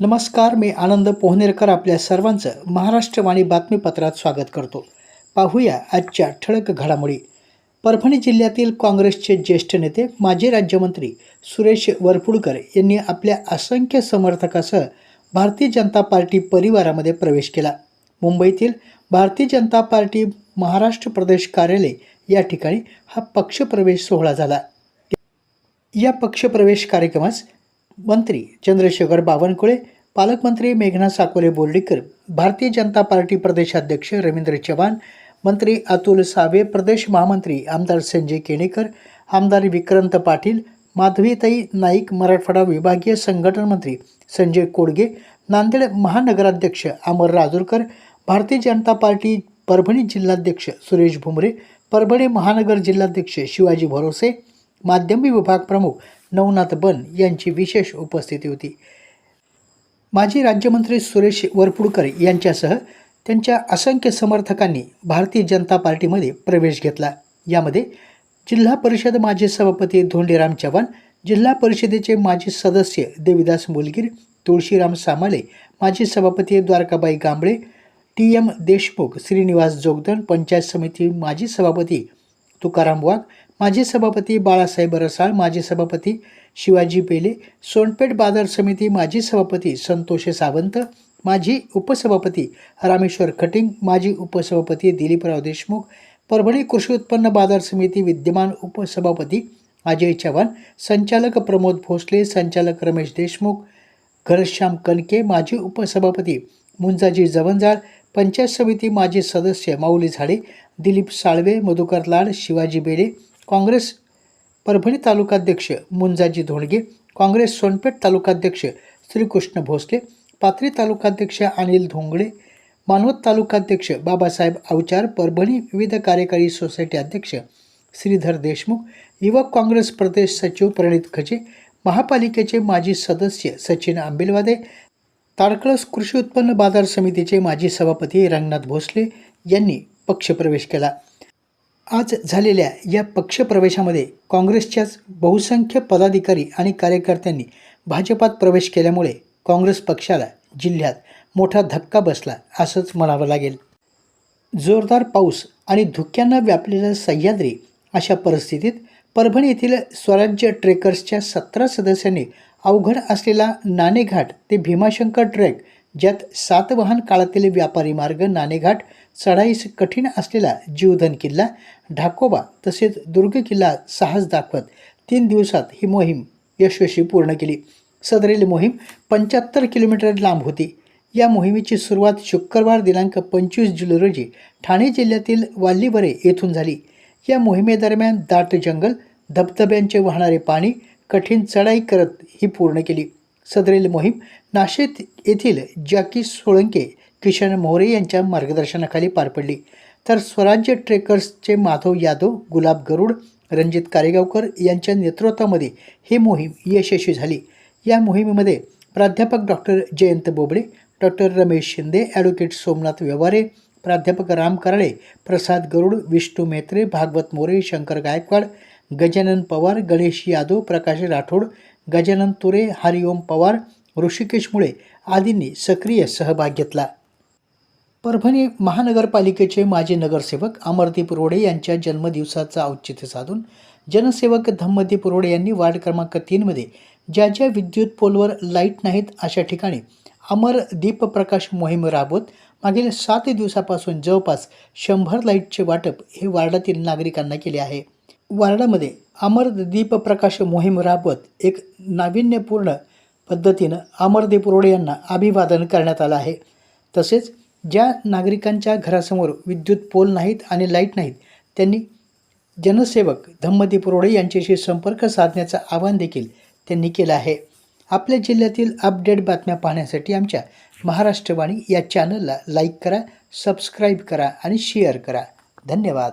नमस्कार मी आनंद पोहनेरकर आपल्या सर्वांचं महाराष्ट्रवाणी बातमीपत्रात स्वागत करतो. पाहूया आजच्या ठळक घडामोडी. परभणी जिल्ह्यातील काँग्रेसचे ज्येष्ठ नेते माजी राज्यमंत्री सुरेश वरपुडकर यांनी आपल्या असंख्य समर्थकासह भारतीय जनता पार्टी परिवारामध्ये प्रवेश केला. मुंबईतील भारतीय जनता पार्टी महाराष्ट्र प्रदेश कार्यालय या ठिकाणी हा पक्षप्रवेश सोहळा झाला. या पक्षप्रवेश कार्यक्रमास मंत्री चंद्रशेखर बावनकुळे पालकमंत्री मेघना साकोले बोर्डीकर भारतीय जनता पार्टी प्रदेशाध्यक्ष रवींद्र चव्हाण मंत्री अतुल सावे प्रदेश महामंत्री आमदार संजय केणेकर आमदार विक्रांत पाटील माधवीताई नाईक मराठवाडा विभागीय संघटन मंत्री संजय कोडगे नांदेड महानगराध्यक्ष अमर राजूरकर भारतीय जनता पार्टी परभणी जिल्हाध्यक्ष सुरेश भुमरे परभणी महानगर जिल्हाध्यक्ष शिवाजी भरोसे माध्यमी विभाग प्रमुख नवनाथ बन यांची विशेष उपस्थिती होती. माजी राज्यमंत्री सुरेश वरपुडकर यांच्यासह त्यांच्या असंख्य समर्थकांनी भारतीय जनता पार्टीमध्ये प्रवेश घेतला. यामध्ये जिल्हा परिषद माजी सभापती धोंडीराम चव्हाण जिल्हा परिषदेचे माजी सदस्य देविदास मुलगीर तुळशीराम सामाले माजी सभापती द्वारकाबाई गांबळे टी एम देशमुख श्रीनिवास जोगदन पंचायत समिती माजी सभापती तुकाराम वाघ माजी सभापती बाळासाहेब रसाळ माजी सभापती शिवाजी पेले सोनपेठ बाजार समिती माजी सभापती संतोष सावंत माजी उपसभापती रामेश्वर खटिंग माजी उपसभापती दिलीपराव देशमुख परभणी कृषी उत्पन्न बाजार समिती विद्यमान उपसभापती अजय चव्हाण संचालक प्रमोद भोसले संचालक रमेश देशमुख घनश्याम कनके माजी उपसभापती मुंजाजी जवंजाळ पंचायत समिती माजी सदस्य माऊली झाडे दिलीप साळवे मधुकर लाड शिवाजी बेले काँग्रेस परभणी तालुकाध्यक्ष मुंजाजी धोंडगे काँग्रेस सोनपेठ तालुकाध्यक्ष श्रीकृष्ण भोसले पाथरी तालुकाध्यक्ष अनिल धोंगडे मानवत तालुकाध्यक्ष बाबासाहेब अवचार परभणी विविध कार्यकारी सोसायटी अध्यक्ष श्रीधर देशमुख युवक काँग्रेस प्रदेश सचिव प्रणित खजे महापालिकेचे माजी सदस्य सचिन आंबेलवादे ताडकळस कृषी उत्पन्न बाजार समितीचे माजी सभापती रंगनाथ भोसले यांनी पक्षप्रवेश केला. आज झालेल्या या पक्षप्रवेशामध्ये काँग्रेसच्याच बहुसंख्य पदाधिकारी आणि कार्यकर्त्यांनी भाजपात प्रवेश केल्यामुळे काँग्रेस पक्षाला जिल्ह्यात मोठा धक्का बसला असंच म्हणावं लागेल. जोरदार पाऊस आणि धुक्यांना व्यापलेल्या सह्याद्री अशा परिस्थितीत परभणी येथील स्वराज्य ट्रेकर्सच्या सतरा सदस्यांनी अवघड असलेला नाणेघाट ते भीमाशंकर ट्रेक ज्यात सातवाहन काळातील व्यापारी मार्ग नाणेघाट चढाईस कठीण असलेला जीवधन किल्ला ढाकोबा तसेच दुर्ग किल्ला साहस दाखवत तीन दिवसात ही मोहीम यशस्वी पूर्ण केली. सदरील मोहीम पंच्याहत्तर किलोमीटर लांब होती. या मोहिमेची सुरुवात शुक्रवार दिनांक पंचवीस जुलै रोजी ठाणे जिल्ह्यातील वाल्लीबरे येथून झाली. या मोहिमेदरम्यान दाट जंगल धबधब्यांचे वाहणारे पाणी कठीण चढाई करत ही पूर्ण केली. सदरील मोहीम नाशिक येथील जॅकी सोळंके किशन मोरे यांच्या मार्गदर्शनाखाली पार पडली. तर स्वराज्य ट्रेकर्सचे माधव यादव गुलाब गरुड रणजित कारेगावकर यांच्या नेतृत्वामध्ये ही मोहीम यशस्वी झाली. या मोहिमेमध्ये प्राध्यापक doctor Jayant Bobade doctor Ramesh Shinde advocate Somnath Vyavahare प्राध्यापक राम कराळे प्रसाद गरुड विष्णू मेत्रे भागवत मोरे शंकर गायकवाड गजानन पवार गणेश यादव प्रकाश राठोड गजानन तुरे हरिओम पवार ऋषिकेश मुळे आदींनी सक्रिय सहभाग घेतला. परभणी महानगरपालिकेचे माजी नगरसेवक अमरदीप रोडे यांच्या जन्मदिवसाचं औचित्य साधून जनसेवक धम्मदीप रोडे यांनी वार्ड क्रमांक तीनमध्ये ज्या ज्या विद्युत पोलवर लाइट नाहीत अशा ठिकाणी अमर दीप प्रकाश मोहीम राबवत मागील सात दिवसापासून जवळपास शंभर लाईटचे वाटप हे वार्डातील नागरिकांना केले आहे. वार्डामध्ये अमर दीप प्रकाश मोहीम राबवत एक नाविन्यपूर्ण पद्धतीनं अमरदीप रोडे यांना अभिवादन करण्यात आलं आहे. तसेच ज्या नागरिकांच्या घरासमोर विद्युत पोल नाहीत आणि लाइट नाहीत त्यांनी जनसेवक धम्मदीप रोडे यांच्याशी संपर्क साधण्याचं आवाहन देखील त्यांनी केलं आहे. आपल्या जिल्ह्यातील अपडेट बातम्या पाहण्यासाठी आमच्या महाराष्ट्रवाणी या चॅनलला लाईक करा सबस्क्राईब करा आणि शेअर करा. धन्यवाद.